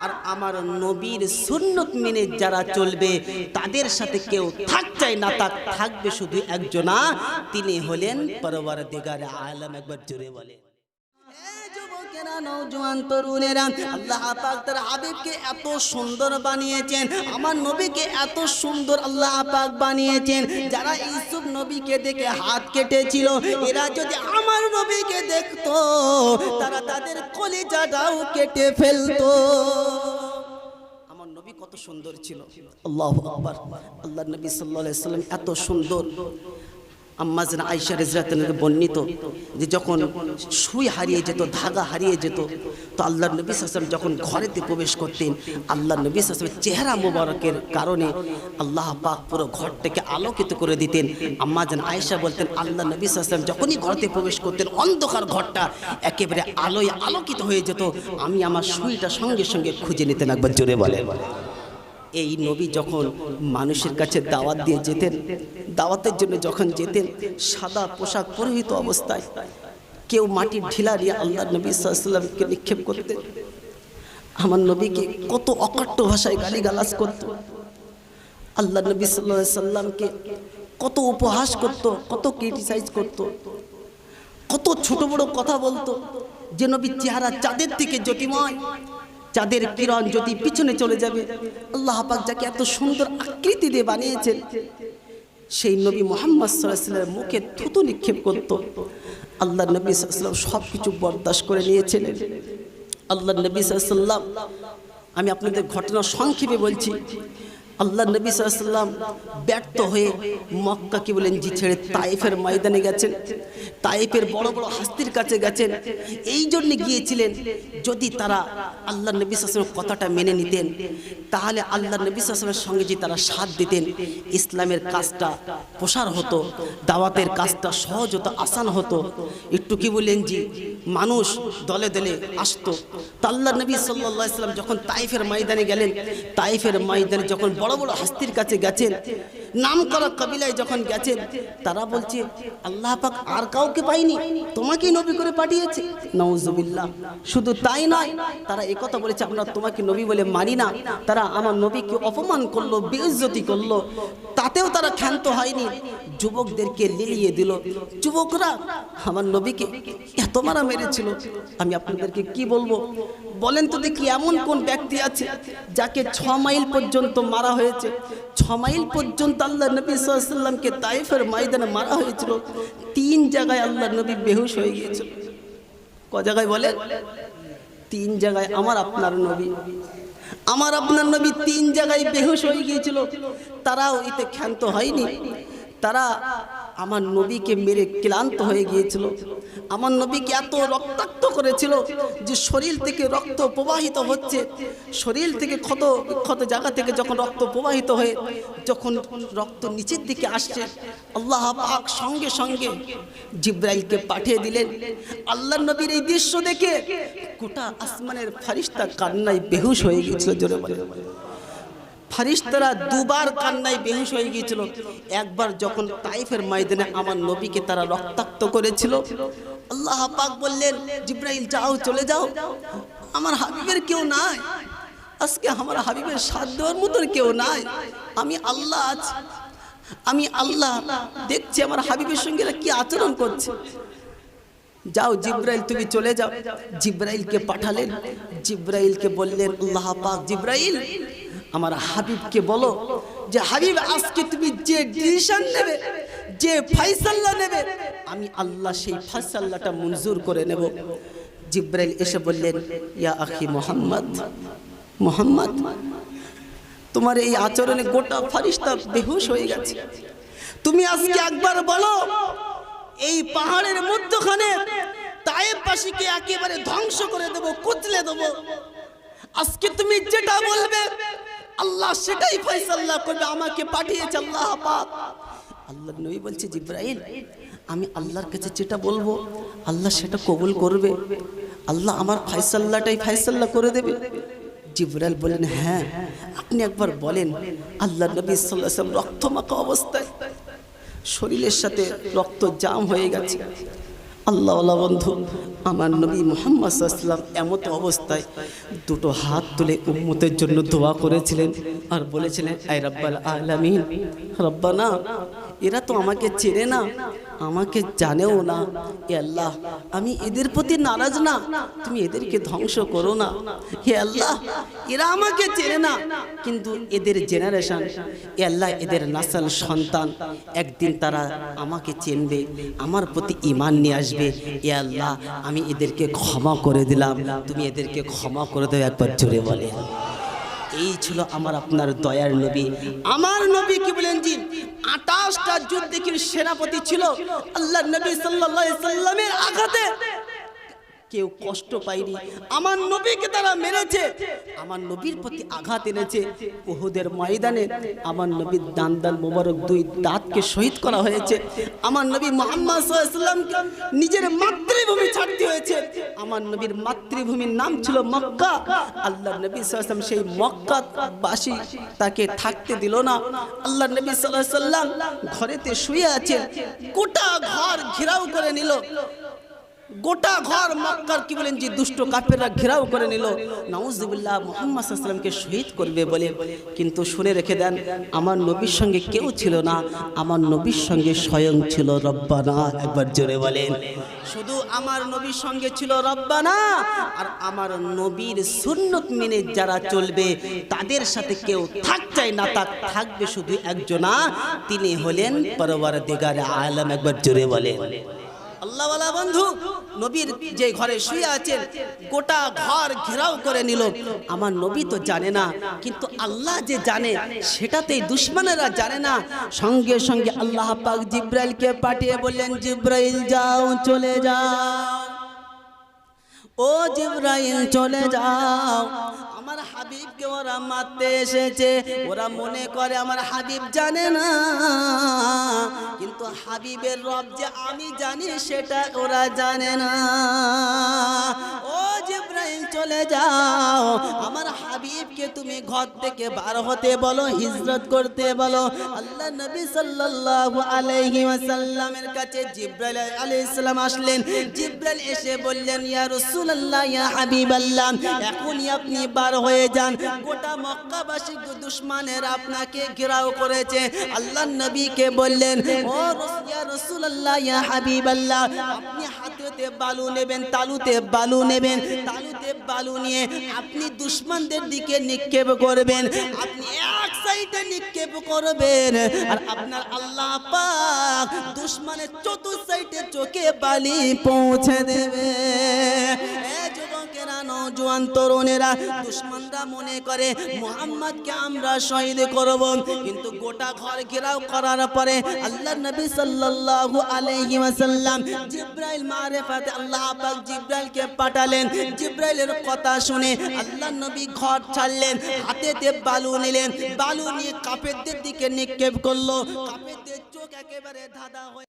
আর আমার নবীর সুন্নত মেনে যারা চলবে, তাদের সাথে কেউ থাক চাই না তাক থাকবে শুধু একজনা। তিনি হলেন পরবার দিগার আলম, একবার জোরে বলে নওজোয়ান তরুণেরা। আল্লাহ পাক তার হাবিবকে এত সুন্দর বানিয়েছেন। আমার নবীকে এত সুন্দর আল্লাহ পাক বানিয়েছেন। যারা ইউসুফ নবীকে দেখে হাত কেটেছিল, এরা যদি আমার নবীকে দেখতো, তারা তাদের কলিজাটাও কেটে ফেলতো। নবী কত সুন্দর ছিল। আল্লাহ আল্লাহ নবী সাল্লাল্লাহু সাল্লাম এত সুন্দর। আম্মাজান আয়েশা রেজরাতকে বর্ণিত, যে যখন সুই হারিয়ে যেত, ধাগা হারিয়ে যেত, তো আল্লাহ নবী সাসম যখন ঘরেতে প্রবেশ করতেন, আল্লাহ নবী সাসমের চেহারা মোবারকের কারণে আল্লাহ পাক পুরো ঘরটাকে আলোকিত করে দিতেন। আম্মাজান আয়েশা বলতেন, আল্লাহ নবী সাসম যখনই ঘরেতে প্রবেশ করতেন, অন্ধকার ঘরটা একেবারে আলোয় আলোকিত হয়ে যেত। আমি আমার সুইটা সঙ্গে সঙ্গে খুঁজে নিতেন, একবার জোরে বলেন। এই নবী যখন মানুষের কাছে দাওয়াত দিয়ে যেতেন, দাওয়াতের জন্য যখন যেতেন, সাদা পোশাক পরিহিত অবস্থায় কেউ মাটির ঢিলা দিয়ে আল্লাহ নবী সাল্লামকে নিক্ষেপ করতেন। আমার নবীকে কত অকট্ট ভাষায় গালিগালাজ করত। আল্লাহ নবী সাল্লাহ সাল্লামকে কত উপহাস করত, কত ক্রিটিসাইজ করত, কত ছোট বড় কথা বলতো। যে নবীর চেহারা চাঁদের থেকে জ্যোতিময় চাঁদের কিরণ যদি পিছনে চলে যাবে আল্লাহ পাক যাকে এত সুন্দর আকৃতি দিয়ে বানিয়েছেন সেই নবী মোহাম্মদ সাল্লাহামের মুখে থুতু নিক্ষেপ করত। আল্লাহ নবী সাল্লাম সব কিছু বরদাস্ত করে নিয়েছিলেন। আল্লাহ নবী সাল্লাম আমি আপনাদের ঘটনা সংক্ষেপে বলছি। আল্লাহ নবী সাল্লাম ব্যর্থ হয়ে মক্কা কি বলেন জি ছেড়ে তাইফের ময়দানে গেছেন। তাইফের বড় বড় হাস্তির কাছে গেছেন। এই জন্য গিয়েছিলেন যদি তারা আল্লাহ নবী সাল্লামের কথাটা মেনে নিতেন। তাহলে আল্লাহ নবী সাল্লামের সঙ্গে যে তারা সাথ দিতেন, ইসলামের কাজটা প্রসার হতো, দাওয়াতের কাজটা সহজ হতো, আসান হতো। একটু কি বললেন যে মানুষ দলে দলে আসতো। তা আল্লাহ নবী সাল্লা ইসলাম যখন তাইফের ময়দানে গেলেন, তাইফের ময়দানে যখন বড় বড় হাস্তির কাছে গেছেন নাম করা কবিলায় যখন গেছেন তারা বলছে, আল্লাহ পাক আর কাউকে পাইনি, তোমাকেই নবী করে পাঠিয়েছে। নওজুবিল্লাহ শুধু তাই নয়, তারা একথা বলেছে, আমরা তোমাকে নবী বলে মানি না। তারা আমার নবীকে অপমান করল, বেইজ্জতি করল। তাতেও তারা ক্ষান্ত হয়নি। যুবকদেরকে লিলিয়ে দিল। যুবকরা, আমার নবীকে এত মারা মেরেছিল। আমি আপনাদেরকে কি বলব? বলেন তো দেখি এমন কোন ব্যক্তি আছে যাকে ছ মাইল পর্যন্ত মারা হয়েছে। ছ মাইল পর্যন্ত আল্লাহ নবী সাল্লামকে তাইফের ময়দানে মারা হয়েছিল। তিন জায়গায় আল্লাহ নবী বেহুশ হয়ে গিয়েছিল। ক জায়গায় বলে তিন জায়গায় আমার আপনার নবী। আমার আপনার নবী তিন জায়গায় বেহুশ হয়ে গিয়েছিল। তারাও এতে ক্ষান্ত হয়নি। তারা আমার নবীকে মেরে ক্লান্ত হয়ে গিয়েছিল। আমার নবীকে এত রক্তাক্ত করেছিল যে শরীর থেকে রক্ত প্রবাহিত হচ্ছে। শরীর থেকে ক্ষত ক্ষত জায়গা থেকে যখন রক্ত প্রবাহিত হয়ে, যখন রক্ত নিচের দিকে আসছে, আল্লাহ পাক সঙ্গে সঙ্গে জিব্রাইলকে পাঠিয়ে দিলেন। আল্লাহ নবীর এই দৃশ্য দেখে গোটা আসমানের ফারিস্তা কান্নায় বেহুশ হয়ে গেছিল জোরে বলে। ফারিস্তারা দুবার কান্নায় বেহুশ হয়ে গিয়েছিল। একবার যখন তাইফের ময়দানে আমার নবীকে তারা রক্তাক্ত করেছিল, আল্লাহ পাক বললেন, জিব্রাইল, যাও, চলে যাও। আমার হাবিবের কেউ নাই। আজকে আমার হাবিবের সাথ দেওয়ার মতন কেউ নাই। আমি আল্লাহ আছি। আমি আল্লাহ। দেখছি আমার হাবিবের সঙ্গে কি আচরণ করছে। যাও, জিব্রাইল, তুমি চলে যাও। জিব্রাইলকে পাঠালেন। জিব্রাইলকে বললেন, আল্লাহ পাক, জিব্রাইল আমার হাবিবকে বলো যে, হাবিব, আজকে তুমি যে ডিসিশন নেবে, যে ফাইসাল্লা নেবে, আমি আল্লাহ সেই ফাইসাল্লাটা মঞ্জুর করে নেব। জিব্রাইল এসে বললেন, ইয়া আখি মোহাম্মদ মোহাম্মদ, তোমার এই আচরণে গোটা ফারিস্তা বেহুশ হয়ে গেছে। তুমি আজকে একবার বলো, এই পাহাড়ের মধ্যখানে তায়েব পাশিকে একেবারে ধ্বংস করে দেব কুচলে দেব। আজকে তুমি যেটা বলবে আল্লাহ সেটাই ফয়সাল্লাহ করবে, আমাকে পাঠিয়েছে আল্লাহ পাক। আল্লাহ নবী বলছে, জিব্রাইল, আমি আল্লাহর কাছে যেটা বলব, আল্লাহ সেটা কবুল করবে। আল্লাহ আমার ফাইসাল্লাটাই ফাইসাল্লাহ করে দেবে। জিব্রাইল বলেন হ্যাঁ আপনি একবার বলেন, আল্লাহ নবী সাল্লাহ রক্তমাখা অবস্থায় শরীরের সাথে রক্ত জাম হয়ে গেছে। আল্লাহ আল্লাহ বন্ধু, আমার নবী মোহাম্মদ সাল্লাম এমত অবস্থায় দুটো হাত তুলে উম্মতের জন্য দোয়া করেছিলেন আর বলেছিলেন আই রব্বাল আলামিন, রব্বানা, এরা তো আমাকে চেনে না আমাকে জানেও না। এ আল্লাহ, আমি এদের প্রতি নারাজ না। তুমি এদেরকে ধ্বংস করো না। হে আল্লাহ, এরা আমাকে চেনে না। কিন্তু এদের জেনারেশন এ আল্লাহ, এদের নাসাল সন্তান, একদিন তারা আমাকে চিনবে, আমার প্রতি ইমান নিয়ে আসবে। এ আল্লাহ, আমি এদেরকে ক্ষমা করে দিলাম। তুমি এদেরকে ক্ষমা করে দেবে একবার জোরে বলে এই ছিল আমার আপনার দয়ার নবী। আমার নবী কি বলেন জি? আটাশটা যুদ্ধ কি সেনাপতি ছিল? আল্লাহ নবী সাল্লামের আঘাতে। কেউ কষ্ট পায়নি। আমার নবীকে তারা মেরেছে। আমার নবীর প্রতি আঘাত এনেছে। উহুদের ময়দানে আমার নবীর দান দান মোবারক দুই দাঁতকে শহীদ করা হয়েছে। আমার নবী মোহাম্মদ সাল্লামকে নিজের মাতৃভূমি ছাড়তে হয়েছে। আমার নবীর মাতৃভূমির নাম ছিল মক্কা। আল্লাহ নবী সাল্লাম সেই মক্কা বাসী তাকে থাকতে দিল না। আল্লাহ নবী সাল্লাহ সাল্লাম ঘরেতে শুয়ে আছেন গোটা ঘর ঘেরাও করে নিল। গোটা ঘর মক্কার কি বলেন যে দুষ্ট কাফেররা ঘেরাও করে নিল। নাউজুবিল্লাহ মুহাম্মদ সাল্লামকে শহীদ করবে বলে। কিন্তু শুনে রেখে দেন, আমার নবীর সঙ্গে কেউ ছিল না, আমার নবীর সঙ্গে স্বয়ং ছিল রব্বানা। একবার জোরে বলেন। শুধু আমার নবীর সঙ্গে ছিল রব্বানা, আর আমার নবীর সুন্নত মেনে যারা চলবে, তাদের সাথে কেউ থাক না তাক থাকবে শুধু একজনা, তিনি হলেন পরবার দিগার আলম। একবার জোরে বলেন। আল্লাহওয়ালা বন্ধু নবীর যে ঘরে শুয়ে আছেন গোটা ঘর ঘেরাও করে নিল। আমার নবী তো জানে না, কিন্তু আল্লাহ যে জানে, সেটাতেই দুশ্মনেরা জানে না। সঙ্গে সঙ্গে আল্লাহ পাক জিব্রাইলকে পাঠিয়ে বললেন, জিব্রাইল যাও, চলে যাও। ও জিব্রাইল, চলে যাও। হাবিবকে ওরা মারতে এসেছে। ওরা মনে করে আমার হাবিব জানে না। কিন্তু হাবিবের রব যে আমি জানি সেটা ওরা জানে না। ও চলে যাও। আমার হাবিবকে তুমি ঘর থেকে বার হতে বলো, হিজরত করতে বলো। আল্লাহ নবী সাল্লাল্লাহু আলাইহি ওয়াসাল্লামের কাছে জিব্রাইল আলাইহিস সালাম আসলেন। জিব্রাইল এসে বললেন, ইয়া রাসূলুল্লাহ, ইয়া হাবিবাল্লাহ, এখনই আপনি বার হয়ে যান। গোটা মক্কাবাসী দুশমনের আপনাকে ঘেরাও করেছে। আল্লাহ নবীকে বললেন, ও ইয়া রাসূলুল্লাহ, ইয়া হাবিবাল্লাহ, আপনি বালু নেবেন, তালুতে বালু নেবেন, তালুতে বালু নিয়ে আপনি দুশ্মনদের দিকে নিক্ষেপ করবেন, আপনি এক সাইডে নিক্ষেপ করবেন। আর আপনার আল্লাহ পাক দুশ্মনের চতুর্থ সাইডে চোখে বালি পৌঁছে দেবে। নওজোয়ান তরুণেরা দুশমনরা মনে করে, মোহাম্মদকে আমরা শহীদ করব। কিন্তু গোটা ঘর ঘেরাও করার পরে আল্লাহ নবী সাল্লাল্লাহু আলাইহি ওয়াসাল্লাম জিব্রাইল মারিফাতে আল্লাহ পাক জিব্রাইলকে পাঠালেন। জিব্রাইলের কথা শুনে আল্লাহ নবী ঘর ছাড়লেন, হাতেতে বালু নিলেন। বালু নিয়ে কাফেরদের দিকে নিক্ষেপ করল। কাফেরদের চোখ একেবারে ধাঁধা হয়ে